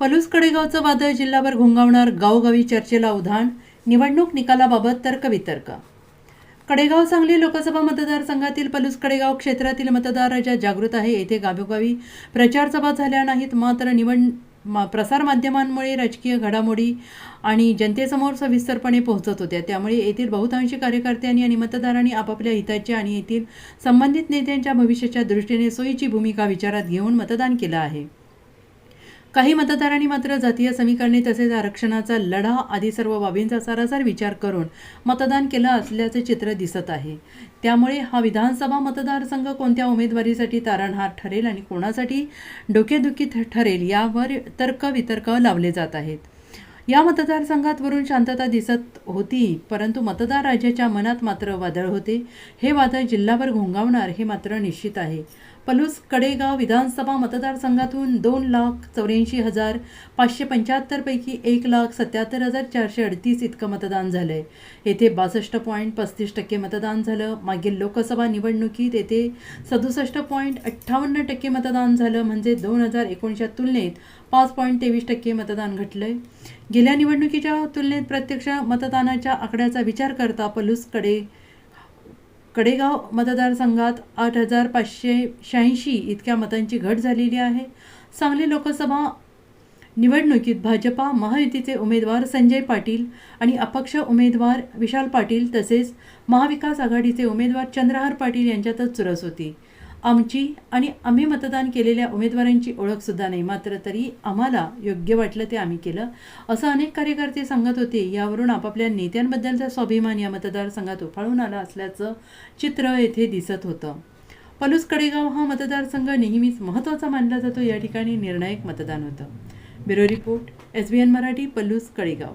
पलूस कडेगावचं वादळ जिल्हाभर घोंगावणार गावोगावी चर्चेला उधाण निवडणूक निकालाबाबत तर्कवितर्क. कडेगाव सांगली लोकसभा मतदारसंघातील पलूस कडेगाव क्षेत्रातील मतदार ज्या जागृत आहे येथे गावोगावी प्रचारसभा झाल्या नाहीत मात्र निवड मा प्रसारमाध्यमांमुळे राजकीय घडामोडी आणि जनतेसमोर सविस्तरपणे पोहोचत होत्या. त्यामुळे येथील बहुतांशी कार्यकर्त्यांनी आणि मतदारांनी आपापल्या हिताच्या आणि येथील संबंधित नेत्यांच्या भविष्याच्या दृष्टीने सोयीची भूमिका विचारात घेऊन मतदान केलं आहे. काही मतदारांनी मात्र जातीय समीकरणे तसेच आरक्षणाचा लढा आदी सर्व बाबींचा सारासार विचार करून मतदान केलं असल्याचे चित्र दिसत आहे. त्यामुळे हा विधानसभा मतदारसंघ कोणत्या उमेदवारीसाठी तारणहार ठरेल आणि कोणासाठी डोकेदुखी ठरेल यावर तर्कवितर्क लावले जात आहेत. या मतदारसंघात वरून शांतता दिसत होती परंतु मतदार राजाच्या मनात मात्र वादळ होते. हे वादळ जिल्हाभर घोंगावणार हे मात्र निश्चित आहे. पलूस कडेगाव विधानसभा मतदारसंघातून दोन लाख चौऱ्याऐंशी हजार पाचशे पंच्याहत्तरपैकी एक लाख सत्याहत्तर हजार चारशे अडतीस इतकं मतदान झालं आहे येथे बासष्ट पॉईंट पस्तीस टक्के मतदान झालं. मागील लोकसभा निवडणुकीत येथे सदुसष्ट पॉईंट अठ्ठावन्न टक्के मतदान झालं. म्हणजे दोन हजार एकोणीसच्या तुलनेत पाच पॉईंट तेवीस टक्के मतदान घटलंय. गेल्या निवडणुकीच्या तुलनेत प्रत्यक्ष मतदानाच्या आकड्याचा विचार करता पलूसकडे कडेगाव मतदारसंघात आठ हजार पाचशे शहाऐंशी इतक्या मतांची घट झालेली आहे. सांगली लोकसभा निवडणुकीत भाजपा महायुतीचे उमेदवार संजय पाटील आणि अपक्ष उमेदवार विशाल पाटील तसेच महाविकास आघाडीचे उमेदवार चंद्रहार पाटील यांच्यातच चुरस होती. आमची आणि आम्ही मतदान केलेल्या उमेदवारांची ओळखसुद्धा नाही. मात्र तरी आम्हाला योग्य वाटलं ते आम्ही केलं. असं अनेक कार्यकर्ते सांगत होते. यावरून आपापल्या नेत्यांबद्दलचा स्वाभिमान या मतदारसंघात उफाळून आला असल्याचं चित्र येथे दिसत होतं. पलूस कडेगाव हा मतदारसंघ नेहमीच महत्त्वाचा मानला जातो. या ठिकाणी निर्णायक मतदान होतं. Bureau report S B N Marathi Palus Kadegaon.